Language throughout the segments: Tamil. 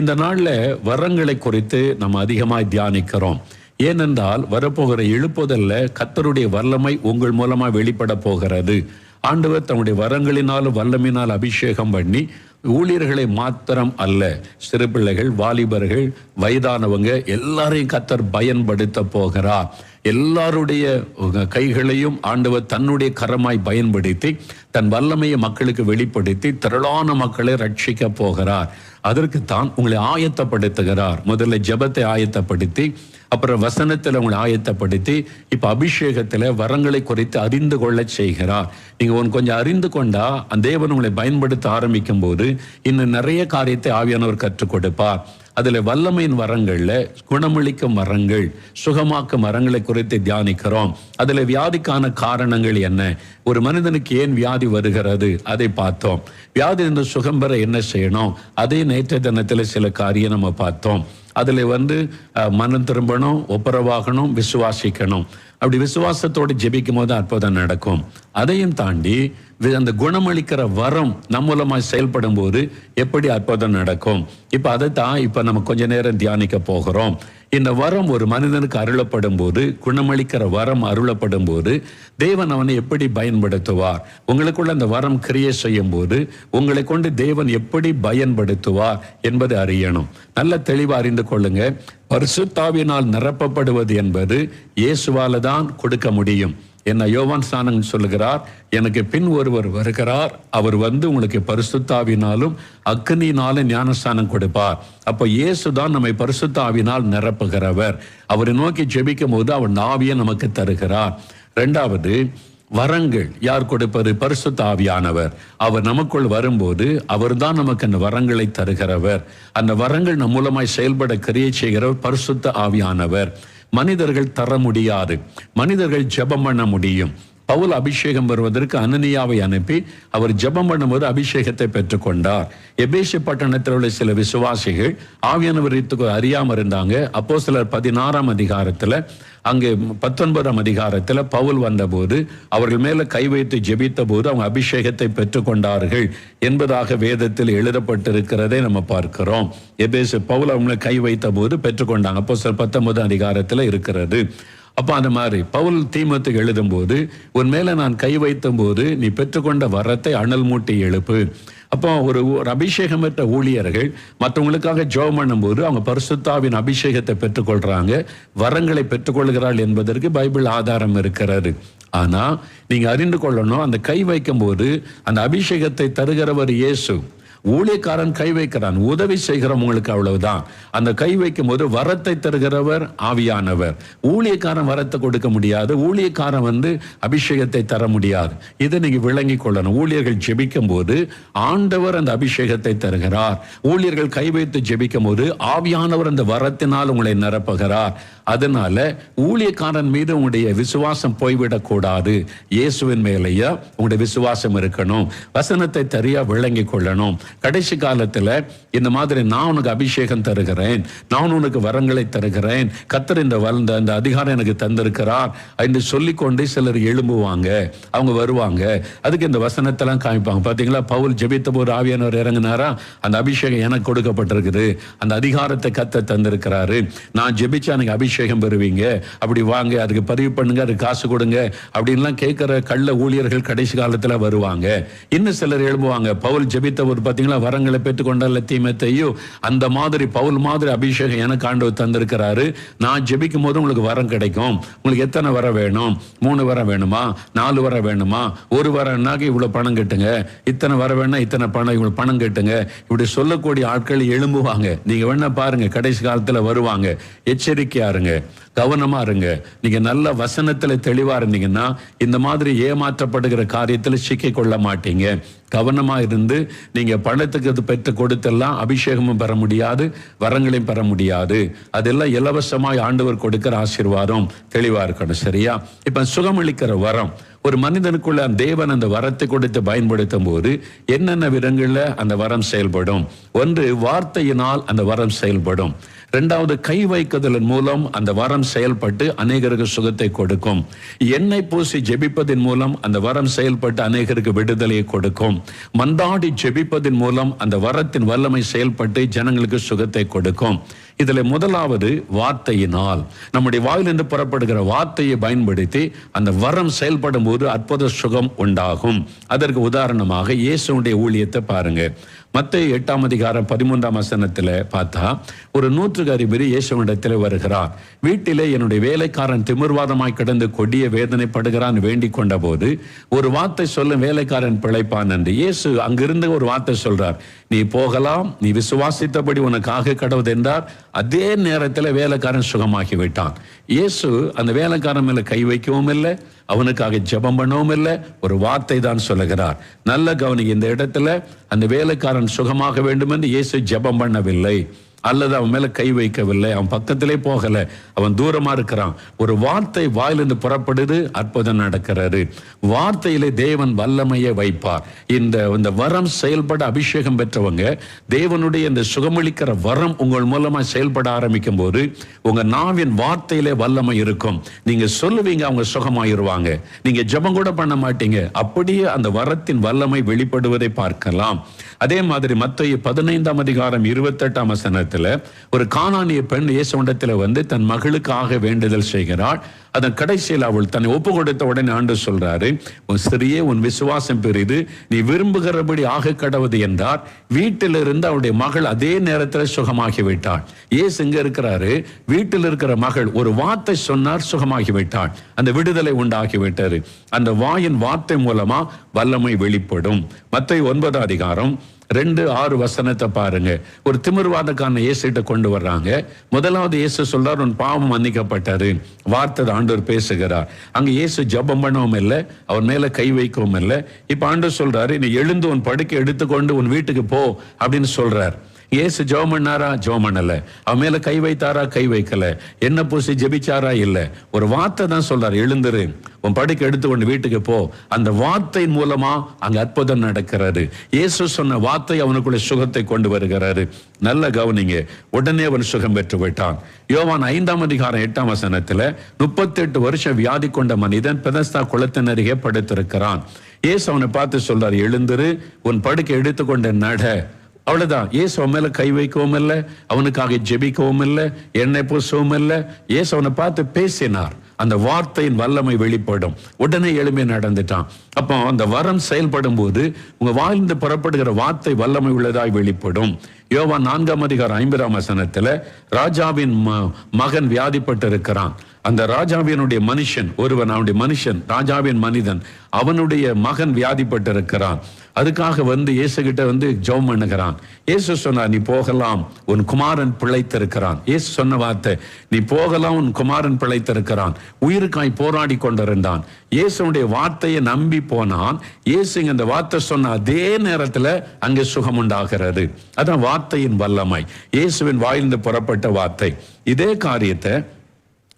இந்த நாள்ல வரங்களை குறித்து நம்ம அதிகமாக தியானிக்கிறோம். ஏனென்றால் வரப்போகிற எழுப்புதல்ல கத்தருடைய வல்லமை உங்கள் மூலமா வெளிப்பட போகிறது. ஆண்டவர் தன்னுடைய வரங்களினாலும் வல்லமினால் அபிஷேகம் பண்ணி ஊழியர்களை மாத்திரம் அல்ல சிறு பிள்ளைகள் வாலிபர்கள் வயதானவங்க எல்லாரையும் கத்தர் பயன்படுத்த போகிறார். எல்லாருடைய கைகளையும் ஆண்டவர் தன்னுடைய கரமாய் பயன்படுத்தி தன் வல்லமையை மக்களுக்கு வெளிப்படுத்தி திரளான மக்களை ரட்சிக்க போகிறார். அதற்கு தான் உங்களை ஆயத்தப்படுத்துகிறார். முதல்ல ஜெபத்தை ஆயத்தப்படுத்தி அப்புறம் வசனத்தில் உங்களை ஆயத்தப்படுத்தி இப்போ அபிஷேகத்தில் வரங்களை குறித்து அறிந்து கொள்ள செய்கிறார். நீங்கள் ஒன்று கொஞ்சம் அறிந்து கொண்டா அந்த தேவன் உங்களை பயன்படுத்த ஆரம்பிக்கும் போது இன்னும் நிறைய காரியத்தை ஆவியானவர் கற்றுக் கொடுப்பார். அதில் வல்லமையின் வரங்களில் குணமளிக்கும் மரங்கள் சுகமாக்கும் மரங்களை குறித்து தியானிக்கிறோம். அதில் வியாதிக்கான காரணங்கள் என்ன? ஒரு மனிதனுக்கு ஏன் வியாதி வருகிறது? அதை பார்த்தோம். வியாதி இந்த சுகம் பெற என்ன செய்யணும்? அதே நேற்றைய தினத்தில் சில காரியம் நம்ம பார்த்தோம். அதில் வந்து மனம் திரும்பணும் ஒப்புரவாகணும் விசுவாசிக்கணும். அப்படி விசுவாசத்தோடு ஜெபிக்கும் போது அற்புதம் நடக்கும். அதையும் தாண்டி அந்த குணமளிக்கிற வரம் நம் மூலமாக செயல்படும் போது எப்படி அற்புதம் நடக்கும்? இப்போ அதை தான் இப்போ நம்ம கொஞ்ச நேரம் தியானிக்க போகிறோம். இந்த வரம் ஒரு மனிதனுக்கு அருளப்படும் போது குணமளிக்கிற வரம் அருளப்படும் போது தேவன் அவனை எப்படி பயன்படுத்துவார்? உங்களுக்குள்ள அந்த வரம் கிரியேட் செய்யும் போது உங்களை கொண்டு தேவன் எப்படி பயன்படுத்துவார் என்பதை அறியணும். நல்ல தெளிவா அறிந்து கொள்ளுங்க. பரிசுத்தாவினால் நிரப்பப்படுவது என்பது இயேசுவால தான் கொடுக்க முடியும். என்ன யோவான் ஸ்நானன் சொல்லுகிறார் எனக்கு பின் ஒருவர் வருகிறார். அவர் வந்து உங்களுக்கு பரிசுத்தாவினாலும் அக்னியினாலும் ஞானஸ்தானம் கொடுப்பார். அப்போ இயேசு தான் நம்மை பரிசுத்தாவினால் நிரப்புகிறவர். அவரை நோக்கி ஜெபிக்கும் போது அவர் நாவியை நமக்கு தருகிறார். ரெண்டாவது வரங்கள். யார் கொடுப்பது? பரிசுத்த ஆவியானவர் அவர் நமக்குள் வரும்போது அவர்தான் நமக்கு அந்த வரங்களை தருகிறவர். அந்த வரங்கள் நம் மூலமாய் செயல்பட கிரியை செய்கிறவர் பரிசுத்த ஆவியானவர். மனிதர்கள் தர முடியாது. மனிதர்கள் ஜெபம் பண்ண முடியும். பவுல் அபிஷேகம் வருவதற்கு அனனியாவை அனுப்பி அவர் ஜெபம் பண்ணும்போது அபிஷேகத்தை பெற்றுக்கொண்டார். எபேசி பட்டணத்தில் உள்ள சில விசுவாசிகள் ஆவியானவர் அறியாமல் இருந்தாங்க. அப்போ சிலர் பதினாறாம் அதிகாரத்தில் அங்கே பத்தொன்பதாம் அதிகாரத்தில் பவுல் வந்தபோது அவர்கள் மேல கை வைத்து ஜெபித்த போது அவங்க அபிஷேகத்தை பெற்றுக்கொண்டார்கள் என்பதாக வேதத்தில் எழுதப்பட்டிருக்கிறதை நம்ம பார்க்கிறோம். எபேசு பவுல் அவங்களை கை வைத்த போது பெற்றுக்கொண்டாங்க. அப்போ சில பத்தொன்பதாம் அதிகாரத்தில் இருக்கிறது. அப்போ அந்த மாதிரி. பவுல் தீமத்துக்கு எழுதும்போது உன் மேலே நான் கை வைத்தபோது நீ பெற்றுக்கொண்ட வரத்தை அனல் மூட்டி எழுப்பு. அப்போ ஒரு ஒரு அபிஷேகம் பெற்ற ஊழியர்கள் மற்றவங்களுக்காக ஜோம் பண்ணும்போது அவங்க பரிசுத்தாவின் அபிஷேகத்தை பெற்றுக்கொள்கிறாங்க வரங்களை பெற்றுக்கொள்கிறாள் என்பதற்கு பைபிள் ஆதாரம் இருக்கிறது. ஆனால் நீங்கள் அறிந்து கொள்ளணும் அந்த கை வைக்கும்போது அந்த அபிஷேகத்தை தருகிறவர் இயேசு. ஊழியக்காரன் கை வைக்கிறான். உதவி செய்கிறவங்களுக்கு அவ்வளவுதான். அந்த கை வைக்கும் போது வரத்தை தருகிறவர் ஆவியானவர். ஊழியக்காரன் வரத்தை கொடுக்க முடியாது. ஊழியக்காரன் வந்து அபிஷேகத்தை தர முடியாது. இதை நீங்க விளங்கி கொள்ளணும். ஊழியர்கள் ஜெபிக்கும் போது ஆண்டவர் அந்த அபிஷேகத்தை தருகிறார். ஊழியர்கள் கை வைத்து ஜெபிக்கும் போது ஆவியானவர் அந்த வரத்தினால் உங்களை நிரப்புகிறார். அதனால ஊழியக்காரன் மீது உங்களுடைய விசுவாசம் போய்விடக் கூடாது இயேசுவின் மேலேயே உங்களுடைய விசுவாசம் இருக்கணும். வசனத்தை சரியா விளங்கி கொள்ளணும். கடைசி காலத்துல இந்த மாதிரி நான் உனக்கு அபிஷேகம் தருகிறேன். நான் உனக்கு வரங்களை தருகிறேன். கத்தர் இந்த வளர்ந்த அந்த அதிகாரம் எனக்கு தந்திருக்கிறார் என்று சொல்லிக்கொண்டு சிலர் எழும்புவாங்க. அவங்க வருவாங்க. அதுக்கு இந்த வசனத்தெல்லாம் காமிப்பாங்க. பாத்தீங்களா? பவுல் ஜெபித்த போது ஆவியானவர் இறங்கினாரா? அந்த அபிஷேகம் எனக்கு கொடுக்கப்பட்டிருக்குது. அந்த அதிகாரத்தை கத்த தந்திருக்கிறாரு. நான் ஜெபிச்சா எனக்கு அபிஷேகம் பெறுவீங்க அப்படி வாங்க அதுக்கு பதிவு பண்ணுங்க அதுக்கு காசு கொடுங்க. அப்படின்லாம் கேட்குற கள்ள ஊழியர்கள் கடைசி காலத்துல வருவாங்க. இன்னும் சிலர் எழும்புவாங்க. பவுல் ஜெபித்தவர் பாத்தீங்களா வரங்களை பெற்றுக்கொண்டால தீமத்தையோ அந்த மாதிரி பவுல் மாதிரி அபிஷேகம் எனக்கு ஆண்டவர் தந்திருக்கிறாரு. நான் ஜெபிக்கும் போது உங்களுக்கு வரம் கிடைக்கும். உங்களுக்கு எத்தனை வர வேணும்? மூணு வர வேணுமா? நாலு வர வேணுமா? ஒரு வரம்னாக்க இவ்வளவு பணம் கட்டுங்க. இத்தனை வர வேணா இத்தனை பணம் இவ்வளவு பணம் கட்டுங்க. இப்படி சொல்லக்கூடிய ஆட்கள் எழும்புவாங்க. நீங்க வேணா பாருங்க கடைசி காலத்துல வருவாங்க. எச்சரிக்கையாரு இருங்க. கவனமா இருங்க. நீங்க நல்ல வசனத்துல தெளிவா இருந்தீங்கன்னா இந்த மாதிரி ஏமாற்றப்படுகிற காரியத்துல சிக்கிக் கொள்ள மாட்டீங்க. கவனமா இருந்து நீங்க பணத்துக்கு அது பெற்று கொடுத்தெல்லாம் அபிஷேகமும் பெற முடியாது வரங்களையும் பெற முடியாது. அதெல்லாம் இலவசமாய் ஆண்டவர் கொடுக்கிற ஆசீர்வாதம். தெளிவா இருக்கணும் சரியா? இப்ப சுகமளிக்கிற வரம். ஒரு மனிதனுக்குள்ள அந்த தேவன் அந்த வரத்தை கொடுத்து பயன்படுத்தும் போது என்னென்ன விதங்கள்ல அந்த வரம் செயல்படும்? ஒன்று வார்த்தையினால் அந்த வரம் செயல்படும். இரண்டாவது கை வைக்குதலின் மூலம் அந்த வரம் செயல்பட்டு அநேகருக்கு சுகத்தை கொடுக்கும். எண்ணெய் பூசி ஜெபிப்பதன் மூலம் அந்த வரம் செயல்பட்டு அநேகருக்கு விடுதலையை கொடுக்கும். மந்தாடி ஜெபிப்பதன் மூலம் அந்த வரத்தின் வல்லமை செயல்பட்டு ஜனங்களுக்கு சுகத்தை கொடுக்கும். இதில் முதலாவது வார்த்தையினால். நம்முடைய வாயிலிருந்து புறப்படுகிற வார்த்தையை பயன்படுத்தி அந்த வரம் செயல்படும் போது அற்புத சுகம் உண்டாகும். அதற்கு உதாரணமாக இயேசுடைய ஊழியத்தை பாருங்க. மத்திய எட்டாம் அதிகாரம் பதிமூன்றாம் வசனத்தில் பார்த்தா ஒரு நூற்றுக்கு அதிபதி இயேசுவிடத்தில் வருகிறார். வீட்டிலே என்னுடைய வேலைக்காரன் திமிர்வாதமாய் கிடந்து கொடிய வேதனைப்படுகிறான் வேண்டிக் கொண்ட போது ஒரு வார்த்தை சொல்லும் வேலைக்காரன் பிழைப்பான் என்று இயேசு அங்கிருந்து ஒரு வார்த்தை சொல்றார். நீ போகலாம் நீ விசுவாசித்தபடி உனக்காக கடவுது என்றார் அதே நேரத்தில் வேலைக்காரன் சுகமாகி விட்டான் இயேசு அந்த வேலைக்காரன் மேல கை வைக்கவும் இல்லை அவனுக்காக ஜெபம் பண்ணவும் இல்லை. ஒரு வார்த்தை தான் சொல்லுகிறார். நல்ல கவனி இந்த இடத்துல அந்த வேலைக்காரன் சுகமாக வேண்டும் என்று இயேசு ஜெபம் பண்ணவில்லை. அல்லது அவன் மேல கை வைக்கவில்லை அவன் பக்கத்திலே போகல அவன் தூரமா இருக்கிறான். ஒரு வார்த்தை வாயிலிருந்து புறப்படுது அற்புதம் நடக்கிறது. வார்த்தையிலே தேவன் வல்லமையை வைப்பார். இந்த இந்த வரம் செயல்பட அபிஷேகம் பெற்றவங்க தேவனுடைய இந்த சுகமளிக்கிற வரம் உங்கள் மூலமா செயல்பட ஆரம்பிக்கும் போது உங்க நாவின் வார்த்தையிலே வல்லமை இருக்கும். நீங்க சொல்லுவீங்க அவங்க சுகமாயிருவாங்க. நீங்க ஜெபம் கூட பண்ண மாட்டீங்க. அப்படியே அந்த வரத்தின் வல்லமை வெளிப்படுவதை பார்க்கலாம். அதே மாதிரி மத்திய பதினைந்தாம் அதிகாரம் இருபத்தெட்டாம் வசனத்துல ஒரு காணானிய பெண் இயேசுண்டத்துல வந்து தன் மகளுக்காக வேண்டுதல் செய்கிறாள். அதன் கடைசியில் அவள் தன்னை ஒப்பு கொடுத்த உடனே ஆண்டு சொல்றாரு உன் சிறிய உன் விசுவாசம் பெரிது. நீ விரும்புகிறபடி ஆக கடவுது என்றார். வீட்டிலிருந்து அவருடைய மகள் அதே நேரத்தில் சுகமாகி விட்டாள். ஏசு இங்க இருக்கிறாரு. வீட்டில் இருக்கிற மகள் ஒரு வார்த்தை சொன்னார் சுகமாகி விட்டாள். அந்த விடுதலை உண்டாகிவிட்டாரு அந்த வாயின் வார்த்தை மூலமா வல்லமை வெளிப்படும். மற்ற ஒன்பதாம் அதிகாரம் ரெண்டு ஆறு வசனத்தை பாருங்க. ஒரு திமிர்வாதக்கான இயேசுகிட்ட கொண்டு வர்றாங்க. முதலாவது இயேசு சொல்றார் உன் பாவம் மன்னிக்கப்பட்டாரு வார்த்தை ஆண்டவர் பேசுகிறார். அங்க இயேசு ஜெபம் பண்ணவும் இல்லை அவர் மேல கை வைக்கவும் இல்லை. இப்ப ஆண்டவர் சொல்றாரு நீ எழுந்து உன் படுக்கை எடுத்துக்கொண்டு உன் வீட்டுக்கு போ அப்படின்னு சொல்றாரு. இயேசு ஜெபம் பண்ணாரா? ஜெபம் பண்ணல. அவன் மேல கை வைத்தாரா? கை வைக்கல. என்ன பூசி ஜெபிச்சாரா? இல்ல. ஒரு வார்த்தை தான் சொல்றாரு. எழுந்துரு. உன் படுக்கை எடுத்துக்கொண்டு வீட்டுக்கு போ. அந்த வார்த்தையின் மூலமா அங்க அற்புதம் நடக்கிறாரு இயேசு சொன்ன வார்த்தை அவனுக்குள்ள சுகத்தை கொண்டு வருகிறாரு நல்ல கவனிங்க. உடனே அவன் சுகம் பெற்று விட்டான் யோவான் ஐந்தாம் அதிகாரம் எட்டாம் வசனத்துல முப்பத்தெட்டு வருஷம் வியாதி கொண்ட மனிதன் பெதஸ்தா குளத்தின் அருகே படுத்திருக்கிறான். இயேசு அவனை பார்த்து சொல்றாரு எழுந்துரு. உன் படுக்கை எடுத்துக்கொண்டு நட. அவ்வளவுதான். இயேசு அவன் மேல கை வைக்கவும் இல்லை அவனுக்காக ஜெபிக்கவும் இல்லை எண்ணெய் பூசவும் இல்லை. ஏசு அவனை பார்த்து பேசினார். அந்த வார்த்தையின் வல்லமை வெளிப்படும். உடனே எளிமை நடந்துட்டான். அப்போ அந்த வரம் செயல்படும் போது உங்க வாழ்ந்து புறப்படுகிற வார்த்தை வல்லமை உள்ளதாய் வெளிப்படும். யோவா நான்காம் அதிகாரம் ஐம்பதாம் வசனத்துல ராஜாவின் ம- மகன் வியாதிப்பட்டு இருக்கிறான் அந்த ராஜாவினுடைய மனுஷன் ஒருவன் அவனுடைய மனுஷன் ராஜாவின் மனிதன் அவனுடைய மகன் வியாதிப்பட்டு இருக்கிறான் அதுக்காக வந்து இயேசு கிட்ட வந்து ஜெபம் பண்ணுகிறான். இயேசு சொன்னார் நீ போகலாம் உன் குமாரன் பிழைத்திருக்கிறான். இயேசு சொன்ன வார்த்தை நீ போகலாம் உன் குமாரன் பிழைத்திருக்கிறான். உயிருக்காய் போராடி கொண்டிருந்தான். இயேசுடைய வார்த்தையை நம்பி போனான் இயேசு அந்த வார்த்தை சொன்ன அதே நேரத்துல அங்கே சுகம் உண்டாகிறது அதான் வார்த்தையின் வல்லமை. இயேசுவின் வாயிலிருந்து புறப்பட்ட வார்த்தை. இதே காரியத்தை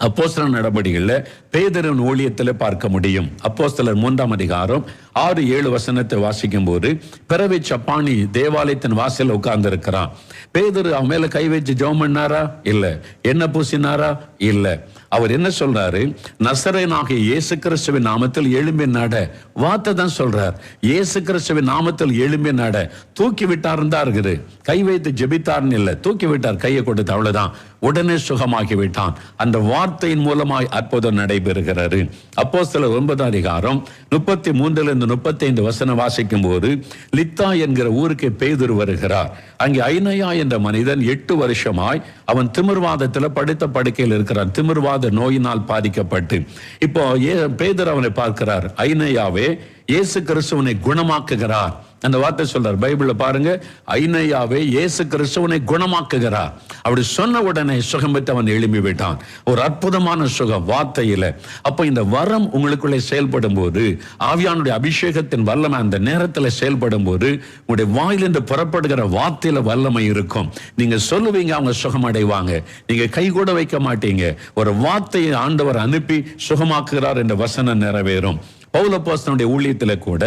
அப்போஸ்தலர் நடவடிக்கைகளில் பேதரின் ஊழியத்தில் பார்க்க முடியும். அப்போஸ்தலர் மூன்றாம் அதிகாரம் ஆறு ஏழு வசனத்தை வாசிக்கும் போது பிறவை சப்பானி தேவாலயத்தின் வாசல் உட்கார்ந்து இருக்கிறான் பேதர் அவன் மேல கை வச்சு ஜெபம் பண்ணாரா? இல்ல. என்ன பூசினாரா? இல்ல. அவர் என்ன சொல்றாரு? நசரேனாகிய இயேசு கிறிஸ்துவின் நாமத்தில் எழும்பி நட. வார்த்தை தான் சொல்றார். இயேசு கிறிஸ்துவின் நாமத்தில் எழும்பி நட. தூக்கி விட்டாருன்னு தான் இருக்குது. கை வைத்து ஜெபித்தார்னு இல்லை. தூக்கி விட்டார். கையை கொடுத்து அவ்வளவுதான். உடனே சுகமாகி விட்டான். அந்த வார்த்தையின் மூலமாய் அற்புதம் நடைபெறுகிறது. அப்போ சில ஒன்பதாம் அதிகாரம் முப்பத்தி மூன்றுல இருந்து முப்பத்தைந்து வசனம் வாசிக்கும் போது லித்தா என்கிற ஊருக்கு பேதுரு வருகிறார். அங்கே ஐநயா என்ற மனிதன் எட்டு வருஷமாய் அவன் திமிர்வாதத்தில் படுத்த படுக்கையில் இருக்கிறான். திமிர்வாத நோயினால் பாதிக்கப்பட்டு. இப்போ ஏ பேதர் அவனை பார்க்கிறார். ஐநயாவே இயேசு கிறிஸ்துவனை குணமாக்குகிறார். அந்த வார்த்தை சொல்றார். பைபிளில் பாருங்க ஐநையாவே இயேசு கிறிஸ்துவனை குணமாக்குகிறார். அப்படி சொன்ன உடனே சுகம் பெற்று அவன் எழுப்பி விட்டான். ஒரு அற்புதமான சுகம் வார்த்தையில். அப்போ இந்த வரம் உங்களுக்குள்ளே செயல்படும் போது ஆவியானுடைய அபிஷேகத்தின் வல்லமை அந்த நேரத்தில் செயல்படும் போது உங்களுடைய வாயிலிருந்து புறப்படுகிற வார்த்தையில வல்லமை இருக்கும். நீங்க சொல்லுவீங்க அவங்க சுகம் அடைவாங்க. நீங்க கை கூட வைக்க மாட்டீங்க. ஒரு வார்த்தையை ஆண்டவர் அனுப்பி சுகமாக்குகிறார் என்ற வசனம் நிறைவேறும். பவுல் ஊழியத்தில் கூட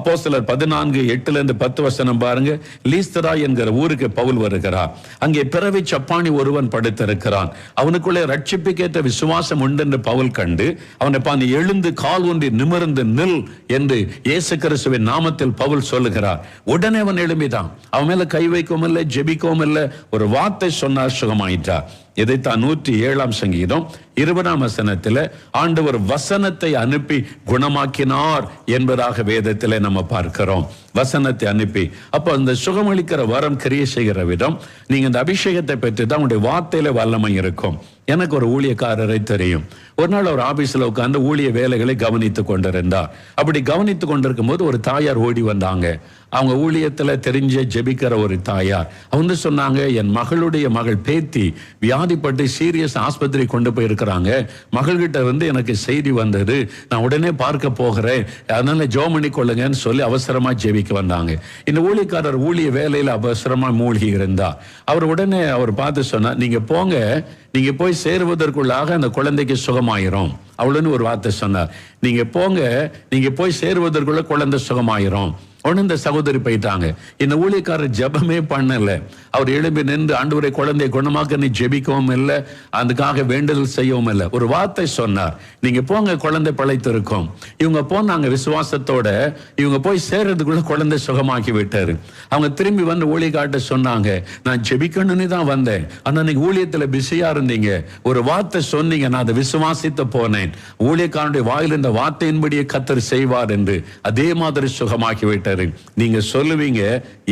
கூட சிலர் பதினான்கு எட்டுல இருந்து பத்து வசனம் பாருங்க. லீஸ்தரா என்கிற ஊருக்கு பவுல் வருகிறார். அங்கே பிறவி சப்பானி ஒருவன் படுத்திருக்கிறான். அவனுக்குள்ளே ரட்சிப்புக்கேற்ற விசுவாசம் உண்டு என்று பவுல் கண்டு அவனை பாந்து எழுந்து கால் ஒன்றி நிமிர்ந்து நில் என்று இயேசு கிறிஸ்துவின் நாமத்தில் பவுல் சொல்லுகிறார். உடனே அவன் எழும்பிதான். அவன் மேல கை வைக்கவும் இல்லை ஜெபிக்கவும் இல்லை. ஒரு வார்த்தை சொன்னார் சுகமாயிட்டார் இதைத்தான் நூற்றி ஏழாம் சங்கீதம் இருபதாம் வசனத்தில் ஆண்டவர் வசனத்தை அனுப்பி குணமாக்கினார் என்பதாக வேதத்தில் நம்ம பார்க்கிறோம். வசனத்தை அனுப்பி. அப்போ அந்த சுகமளிக்கிற வரம் கிரிய செய்கிற விதம் நீங்கள் இந்த அபிஷேகத்தை பெற்று தான் உங்களுடைய வார்த்தையில வல்லமை இருக்கும். எனக்கு ஒரு ஊழியக்காரரை தெரியும். ஒரு நாள் ஒரு ஆபீஸில் உட்கார்ந்து ஊழிய வேலைகளை கவனித்து கொண்டிருந்தார். அப்படி கவனித்து கொண்டிருக்கும் போது ஒரு தாயார் ஓடி வந்தாங்க. அவங்க ஊழியத்தில் தெரிஞ்ச ஜெபிக்கிற ஒரு தாயார். அவங்க சொன்னாங்க என் மகளுடைய மகள் பேத்தி வியாதிப்பட்டு சீரியஸ் ஆஸ்பத்திரி கொண்டு போயிருக்கிறாங்க. மகள்கிட்ட வந்து எனக்கு செய்தி வந்தது. நான் உடனே பார்க்க போகிறேன். அதனால ஜோ பண்ணி கொள்ளுங்கன்னு சொல்லி அவசரமாக ஜெபிக்க வந்தாங்க. இந்த ஊழியக்காரர் ஊழிய வேலையில் அவசரமாக மூழ்கி இருந்தா. அவர் உடனே அவர் பார்த்து சொன்னார் நீங்கள் போங்க. நீங்கள் போய் சேருவதற்குள்ளாக அந்த குழந்தைக்கு சுகமாயிரும். அவ்வளோன்னு ஒரு வார்த்தை சொன்னார். நீங்கள் போங்க. நீங்கள் போய் சேருவதற்குள்ள குழந்தை சுகமாயிரும். உடனே இந்த சகோதரி போயிட்டாங்க. இந்த ஊழியக்காரர் ஜெபமே பண்ணல. அவர் எழும்பி நின்று ஆண்டவரை குழந்தையை குணமாக்க நீ ஜெபிக்கவும் இல்லை. அதுக்காக வேண்டுதல் செய்யவும் இல்லை. ஒரு வார்த்தை சொன்னார். நீங்க போங்க குழந்தை பிழைத்திருக்கும் இவங்க போனாங்க விசுவாசத்தோட. இவங்க போய் சேர்றதுக்குள்ள குழந்தை சுகமாக்கி விட்டாரு. அவங்க திரும்பி வந்து ஊழியக்காட்ட சொன்னாங்க நான் ஜெபிக்கணும்னு தான் வந்தேன். ஆனா நீங்க ஊழியத்துல பிஸியா இருந்தீங்க. ஒரு வார்த்தை சொன்னீங்க நான் அதை விசுவாசித்து போனேன். ஊழியக்காரனுடைய வாயில் இந்த வார்த்தையின்படியே கத்தர் செய்வார் என்று. அதே மாதிரி சுகமாக்கி விட்டார். நீங்க சொல்லுவீங்க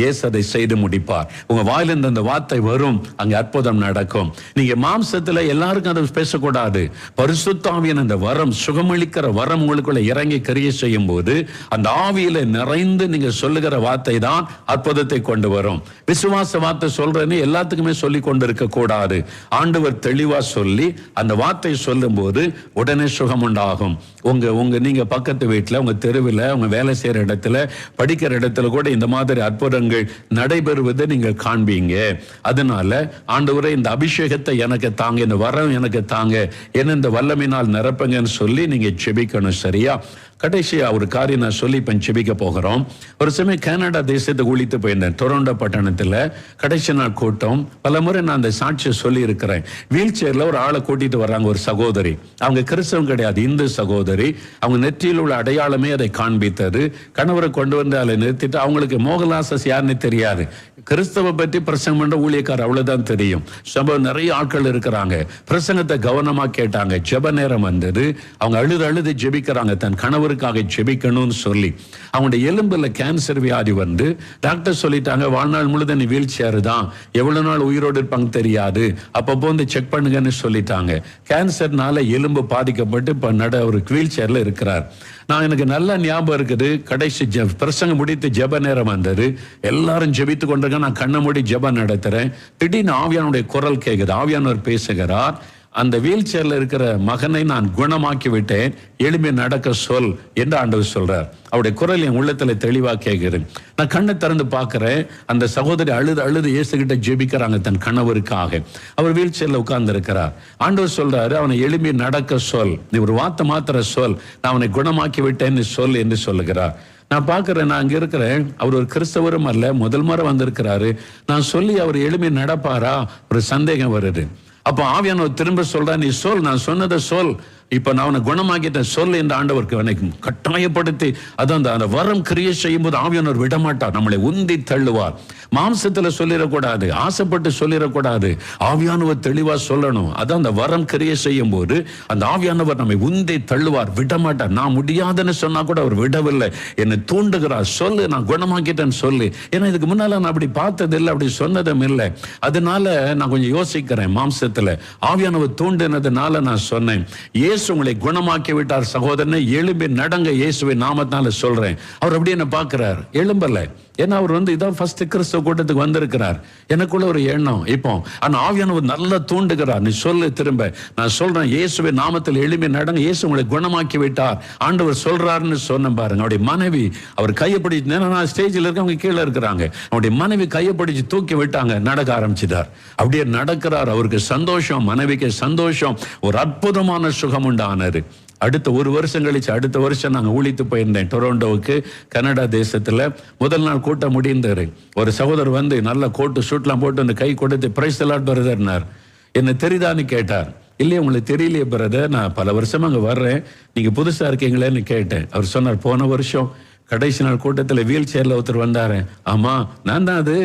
ஏசு அதை செய்து முடிப்பார். உங்க வாயிலிருந்து அந்த வார்த்தை வரும் அங்க அற்புதம் நடக்கும். நீங்க மாம்சத்துல எல்லாருக்கும் அதை பேசக்கூடாது. பரிசுத்தாவியன் அந்த வரம் சுகமளிக்கிற வரம் உங்களுக்குள்ள இறங்கி கிரியை செய்யும் போது அந்த ஆவியில நிறைந்து நீங்க சொல்லுகிற வார்த்தை தான் அற்புதத்தை கொண்டு வரும். விசுவாச வார்த்தை சொல்றேன்னு எல்லாத்துக்குமே சொல்லி கொண்டு இருக்க கூடாது. ஆண்டவர் தெளிவா சொல்லி அந்த வார்த்தை சொல்லும் போது உடனே சுகம் உண்டாகும் உங்க உங்க நீங்க பக்கத்து வீட்டுல உங்க தெருவில் உங்க வேலை செய்யற இடத்துல படிக்கிற இடத்துல கூட இந்த மாதிரி அற்புதங்கள் நடைபெறுவதை நீங்க காண்பீங்க. அதனால ஆண்டவரை இந்த அபிஷேகத்தை எனக்கு தாங்க இந்த வரம் எனக்கு தாங்க என்ன இந்த வல்லமினால் நிரப்புங்கன்னு சொல்லி நீங்க செபிக்கணும் சரியா? கடைசியா ஒரு காரியம் நான் சொல்லி இப்போ செபிக்க போகிறோம். ஒரு சமயம் கனடா தேசத்தை ஒழித்து போயிருந்தேன். டொரண்டோ பட்டணத்தில் கடைசி நாள் கூட்டம். பல முறை நான் அந்த சாட்சியை சொல்லி இருக்கிறேன் வீல் சேரில் ஒரு ஆளை கூட்டிட்டு வர்றாங்க ஒரு சகோதரி. அவங்க கிறிஸ்தவம் கிடையாது இந்து சகோதரி. அவங்க நெற்றியில் உள்ள அடையாளமே அதை காண்பித்தது. கணவரை கொண்டு வந்து அதை நிறுத்திட்டு அவங்களுக்கு மோகலாசஸ் யாருன்னு தெரியாது. கிறிஸ்தவ பற்றி பிரசங்கம் பண்ணுற ஊழியக்காரர் அவ்வளவுதான் தெரியும். சம்பவம் நிறைய ஆட்கள் இருக்கிறாங்க. பிரசங்கத்தை கவனமா கேட்டாங்க. ஜெப நேரம் வந்தது. அவங்க அழுது அழுது ஜெபிக்கிறாங்க. தன் கணவர் ஆண்டவருக்காக செபிக்கணும்னு சொல்லி அவங்களுடைய எலும்பில் கேன்சர் வியாதி வந்து டாக்டர் சொல்லிட்டாங்க வாழ்நாள் முழுதும் நீ வீல் சேர் தான் எவ்வளவு நாள் உயிரோடு இருப்பாங்க தெரியாது. அப்பப்போ வந்து செக் பண்ணுங்கன்னு சொல்லிட்டாங்க. கேன்சர்னால எலும்பு பாதிக்கப்பட்டு இப்போ நட ஒரு வீல் சேர்ல இருக்கிறார். நான் எனக்கு நல்ல ஞாபகம் இருக்குது. கடைசி ஜெ பிரசங்கம் முடித்து ஜெப நேரம் வந்தது. எல்லாரும் ஜபித்து கொண்டிருக்க நான் கண்ணை மூடி ஜபம் நடத்துறேன். திடீர்னு ஆவியானுடைய குரல் கேட்குது ஆவியானவர் பேசுகிறார். அந்த வீல் சேர்ல இருக்கிற மகனை நான் குணமாக்கி விட்டேன் எளிமை நடக்க சொல் என்று ஆண்டவர் சொல்றார். அவருடைய குரல் என் உள்ளத்துல தெளிவா கேட்கிறேன் நான் கண்ணை திறந்து பார்க்கிறேன். அந்த சகோதரி அழுது அழுது இயேசுகிட்ட ஜெபிக்கிறாங்க தன் கணவருக்காக. அவர் வீல் சேர்ல உட்கார்ந்து இருக்கிறார் ஆண்டவர் சொல்றாரு அவனை எளிமை நடக்க சொல். நீ ஒரு வார்த்தை மாத்திர சொல். நான் அவனை குணமாக்கி விட்டேன்னு சொல் என்று சொல்லுகிறார். நான் பார்க்குறேன் நான் அங்கே இருக்கிறேன். அவர் ஒரு கிறிஸ்தவரும் அல்ல முதல் முறை வந்திருக்கிறாரு. நான் சொல்லி அவர் எளிமை நடப்பாரா? ஒரு சந்தேகம் வருது. அப்போ ஆவியானவர் திரும்ப சொல்றா நீ சொல் நான் சொன்னதை சொல். இப்போ நான் அவனை குணமாக்கிட்டேன் சொல் என்று ஆண்டவருக்கு அவனை கட்டாயப்படுத்தி அதான் அந்த- அந்த வரம் கிரியை செய்யும் போது ஆவியானவர் விடமாட்டார். நம்மளை உந்தி தள்ளுவார். மாம்சத்தில் சொல்லிடக்கூடாது ஆசைப்பட்டு சொல்லிடக்கூடாது. ஆவியானவர் தெளிவாக சொல்லணும். அதான் அந்த வரம் கிரியை செய்யும் போது அந்த ஆவியானவர் நம்மை உந்தி தள்ளுவார் விடமாட்டார். நான் முடியாதுன்னு சொன்னால் கூட அவர் விடவில்லை. என்னை தூண்டுகிறார். சொல்லு நான் குணமாக்கிட்டேன்னு சொல்லு. ஏன்னா இதுக்கு முன்னால் நான் அப்படி பார்த்ததில்லை அப்படி சொன்னதும் இல்லை. அதனால நான் கொஞ்சம் யோசிக்கிறேன் மாம்சத்தில். ஆவியானவர் தூண்டினதுனால நான் சொன்னேன். இயேசு உங்களை குணமாக்கி விட்டார் சகோதரனை. எலும்பி நடங்க இயேசுவை நாமத்தினால சொல்றேன். அவர் அப்படியே என்ன பார்க்கிறார். எலும்பல ஏன்னா அவர் வந்து இதான் ஃபர்ஸ்ட் கிறிஸ்தவ கூட்டத்துக்கு வந்திருக்கிறார். எனக்குள்ள ஒரு எண்ணம். இப்போ ஆனால் ஆவியானவர் நல்லா தூண்டுகிறார். நீ சொல்லு திரும்ப. நான் சொல்றேன் இயேசுவை நாமத்தில் எளிமை நடங்க இயேசு உங்களை குணமாக்கி விட்டார் ஆண்டவர் சொல்றாருன்னு சொன்ன பாருங்க. அவருடைய மனைவி அவர் கையை பிடிச்சு நான் ஸ்டேஜில் இருக்க அவங்க கீழே இருக்கிறாங்க. அவருடைய மனைவி கையை பிடிச்சு தூக்கி விட்டாங்க நடக்க ஆரம்பிச்சிட்டார். அப்படியே நடக்கிறார். அவருக்கு சந்தோஷம் மனைவிக்கு சந்தோஷம் ஒரு அற்புதமான சுகம் உண்டானது. அடுத்த ஒரு வருஷம் கழிச்சு அடுத்த வருஷம் நாங்கள் ஊழித்து போயிருந்தேன் டொரோண்டோவுக்கு கனடா தேசத்துல. முதல் நாள் கூட்டம் முடிந்தார் ஒரு சகோதரர் வந்து நல்ல கோட்டு ஷூட்லாம் போட்டு வந்து கை கொடுத்து பிரைஸ் எல்லாம் வருதுன்னார் என்ன தெரியுதான்னு கேட்டார். இல்லையே உங்களுக்கு தெரியலையே பிரதர் நான் பல வருஷம் அங்க வர்றேன். நீங்க புதுசா இருக்கீங்களேன்னு கேட்டேன். அவர் சொன்னார் போன வருஷம் கடைசி நாள் கூட்டத்துல வீல் சேர்ல ஒருத்தர் வந்தாரு. ஆமா நான் தான் அது.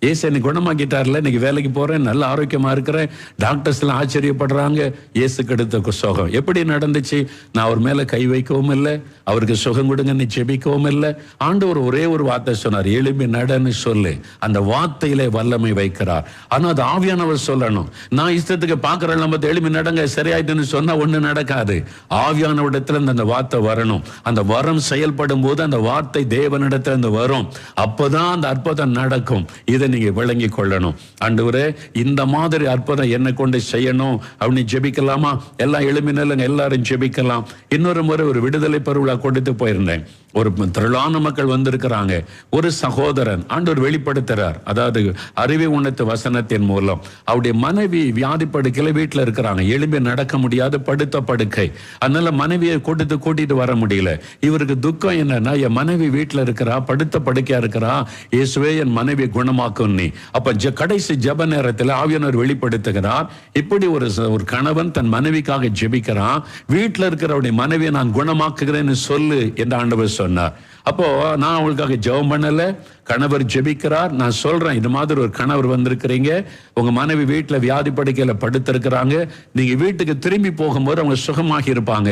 ஏசு என்னை குணமாக்கிட்டார்ல இன்னைக்கு வேலைக்கு போறேன் நல்ல ஆரோக்கியமா இருக்கிறேன் டாக்டர்ஸ் எல்லாம் ஆச்சரியப்படுறாங்க இயேசுக்கு எடுத்த சுகம். எப்படி நடந்துச்சு? நான் அவர் மேல கை வைக்கவும் இல்லை அவருக்கு சுகம் கொடுங்கன்னு ஜெபிக்கவும் இல்லை. ஆண்டவர் ஒரே ஒரு வார்த்தை சொன்னார் எலும்பி நடன்னு சொல்லு. அந்த வார்த்தையிலே வல்லமை வைக்கிறார். ஆனா அது ஆவியானவர் சொல்லணும். நான் இஷ்டத்துக்கு பாக்குறேன் நம்ம எலும்பி நடங்க சரியாயிட்டுன்னு சொன்னா ஒண்ணு நடக்காது. ஆவியானவரிடத்துல இருந்து அந்த வார்த்தை வரணும். அந்த வரம் செயல்படும் போது அந்த வார்த்தை தேவனிடத்துல இருந்து வரும். அப்பதான் அந்த அற்புதம் நடக்கும். இதை நீங்க விளங்கி கொள்ளணும். ஆண்டவரே இந்த மாதிரி அற்புதம் என்ன கொண்டு செய்யணும். அப்படின்னு ஜெபிக்கலாமா? எல்லாம் எழுப்பினல்ல எல்லாரும் ஜெபிக்கலாம். இன்னொரு முறை ஒரு விடுதலை பருவலா கொடுத்து போயிருந்தேன். ஒரு திரளான மக்கள் வந்திருக்கிறாங்க. ஒரு சகோதரன் ஆண்டவர் வெளிப்படுத்துறார். அதாவது அறிவை உணர்த்து வசனத்தின் மூலம். அவருடைய மனைவி வியாதி படுக்கையில வீட்டுல இருக்கிறாங்க. எலும்பி நடக்க முடியாத படுத்த படுக்கை. அதனால மனைவியை கூட்டிட்டு கூட்டிட்டு வர முடியல. இவருக்கு துக்கம் என்னன்னா என் மனைவி வீட்டுல இருக்கிறா படுத்த படுக்கையா இருக்கிறா. இயேசுவே என் மனைவி குணமாக்கும் நீ. அப்ப கடைசி ஜெப நேரத்தில் ஆவியனர் வெளிப்படுத்துகிறார். இப்படி ஒரு ஒரு கணவன் தன் மனைவிக்காக ஜெபிக்கிறான். வீட்டில் இருக்கிறவருடைய மனைவியை நான் குணமாக்குகிறேன்னு சொல்லு என்று ஆண்டவர் சொன்னார் அப்போ நான் அவங்களுக்காக ஜெபம் பண்ணல கணவர் ஜெபிக்கிறார் நான் சொல்றேன் இது மாதிரி ஒரு கணவர் வந்திருக்கிறீங்க உங்க மனைவி வீட்டில் வியாதி படுக்கையில படுத்திருக்கிறாங்க நீங்க வீட்டுக்கு திரும்பி போகும்போது அவங்க சுகமாகி இருப்பாங்க.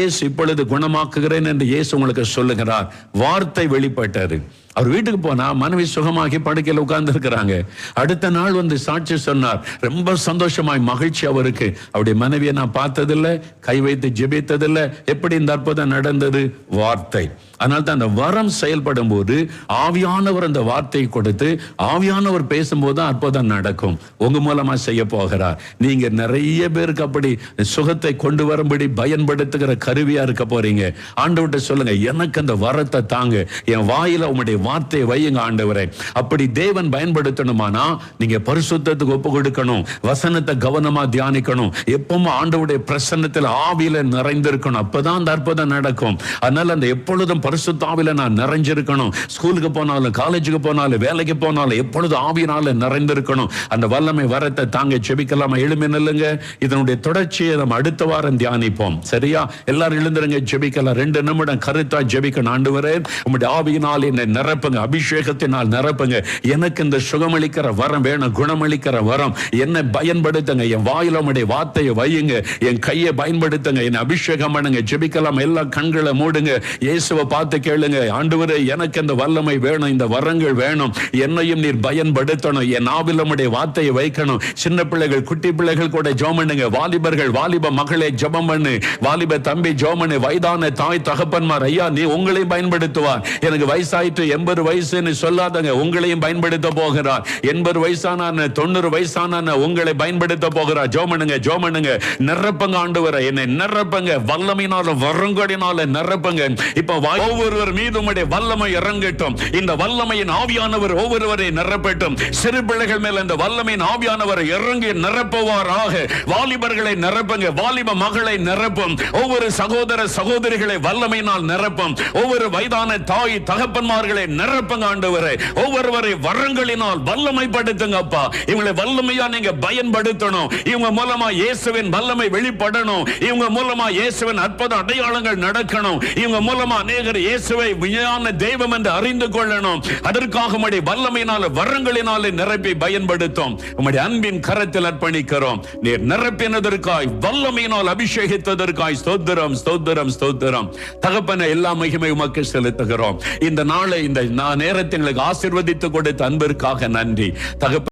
ஏசு இப்பொழுது குணமாக்குகிறேன் என்று இயேசு உங்களுக்கு சொல்லுகிறார். வார்த்தை வெளிப்பட்டது. அவர் வீட்டுக்கு போனா மனைவி சுகமாகி படுக்கையில் உட்கார்ந்து இருக்கிறாங்க அடுத்த நாள் வந்து சாட்சி சொன்னார். ரொம்ப சந்தோஷமாய் மகிழ்ச்சி அவருக்கு. அவருடைய மனைவியை நான் பார்த்ததில்லை கை வைத்து ஜெபித்ததில்லை. எப்படி இந்த அற்புதம் நடந்தது? வார்த்தை. அதனால தான் அந்த வரம் செயல்படும் போது ஆவியானவர் அந்த வார்த்தையை கொடுத்து ஆவியானவர் பேசும்போது தான் அற்புதம் நடக்கும். உங்க மூலமா செய்ய போகிறார். நீங்க நிறைய பேருக்கு அப்படி சுகத்தை கொண்டு வரும்படி பயன்படுத்துகிற கருவியா இருக்க போறீங்க. ஆண்டவர்கிட்ட சொல்லுங்க எனக்கு அந்த வரத்தை தாங்க. என் வாயில உங்களுடைய வார்த்தையை வையுங்க ஆண்டவரே. அப்படி தேவன் பயன்படுத்தணுமானா நீங்க பரிசுத்தத்துக்கு ஒப்பு கொடுக்கணும் வசனத்தை கவனமா தியானிக்கணும். எப்பவும் ஆண்டவுடைய பிரசன்னத்தில் ஆவியில நிறைந்திருக்கணும். அப்பதான் அந்த அற்புதம் நடக்கும். அதனால அந்த எப்பொழுதும் பரிசுத்த ஆவியில நான் நிறைஞ்சிருக்கணும். ஸ்கூலுக்கு போனாலும் காலேஜுக்கு போனாலும் வேலைக்கு போனாலும் எப்பொழுதும் ஆவியினால நிறைந்திருக்கணும். அந்த வல்லமை வரத்தை தாங்க செபிக்கலாமா? எழுமி நில்லுங்க. இதனுடைய தொடர்ச்சியை நம்ம அடுத்த வாரம் தியானிப்போம். சரியா? எல்லாரும் எழுந்துருங்க ஜெபிக்கலாம். ரெண்டு நிமிடம் கருத்தா ஜெபிக்கணும். ஆண்டு உம்முடைய ஆவியினால் என்னை நிரப்புங்க. அபிஷேகத்தினால் நிரப்புங்க. எனக்கு இந்த சுகமளிக்கிற வரம் வேணும். குணமளிக்கிற வரம். என்னை பயன்படுத்துங்க. என் வாயில உடைய வார்த்தையை வையுங்க. என் கையை பயன்படுத்துங்க. என்னை அபிஷேகம் பண்ணுங்க. ஜெபிக்கலாம். எல்லா கண்களை மூடுங்க. இயேசுவை பார்த்து கேளுங்க. ஆண்டவரே எனக்கு இந்த வல்லமை வேணும். இந்த வரங்கள் வேணும். என்னையும் நீர் பயன்படுத்தணும். என் நாவில் உடைய வார்த்தையை வைக்கணும். சின்ன பிள்ளைகள் குட்டி பிள்ளைகள் கூட ஜோம் பண்ணுங்க. வாலிபர்கள் வாலிப மகளே ஜபம் பண்ணு. வாலிப தம்பி ஜோமனு பண்ணு. வயதான தாய் தகப்பன்மார் ஐயா நீ உங்களையும் பயன்படுத்துவார். எனக்கு வயசாயிட்டு எண்பது வயசுன்னு சொல்லாதங்க உங்களையும் பயன்படுத்த போகிறார். எண்பது வயசான தொண்ணூறு வயசான உங்களை பயன்படுத்த போகிறார். ஜோமனுங்க ஜோமனுங்க நிரப்பங்க ஆண்டு வர என்னை நிரப்பங்க வல்லமையினால வரங்கடினால நிரப்பங்க. இப்ப ஒவ்வொருவர் மீது உம்முடைய வல்லமை இறங்கட்டும். இந்த வல்லமையின் ஆவியானவர் ஒவ்வொருவரை நிரப்பட்டும். சிறு பிள்ளைகள் மேல இந்த வல்லமையின் ஆவியானவர் இறங்கி நிரப்புவாராக. வாலிபர்களை நிரப்புங்க வாலிப மகளை நிரப்பும். ஒவ்வொரு சகோதர சகோதரிகளை வல்லமையினால் நிரப்பும். ஒவ்வொரு வயதான தாய் தகப்பன்மார்களை நிரப்புங்க ஆண்டவரே. ஒவ்வொருவரை வரங்களினால் வல்லமைப்படுத்துங்க அப்பா இவங்களை வல்லமையா நீங்க பயன்படுத்தணும். இவங்க மூலமா இயேசுவின் வல்லமை வெளிப்படணும். இவங்க மூலமா இயேசுவின் அற்புத அடையாளங்கள் நடக்கணும். இவங்க மூலமா அநேகர் இயேசுவை விஞ்ஞான தெய்வம் என்று அறிந்து கொள்ளணும். அதற்காக உடைய வல்லமையினால வரங்களினாலே நிரப்பி பயன்படுத்தும். உம்முடைய அன்பின் கரத்தில் அர்ப்பணிக்கிறோம். நீர் நிரப்பினதற்காய் வல்லமையினால் அபிஷேகித்ததற்காய் ஸ்தோத்திரம் ஸ்தோத்திரம் ஸ்தோத்திரம். தகப்பன எல்லா மகிமை உமக்கு செலுத்துகிறோம். இந்த நாளை இந்த இந்த நேரத்தை எங்களுக்கு ஆசிர்வதித்துக் கொடுத்த அன்பிற்காக நன்றி. தகப்ப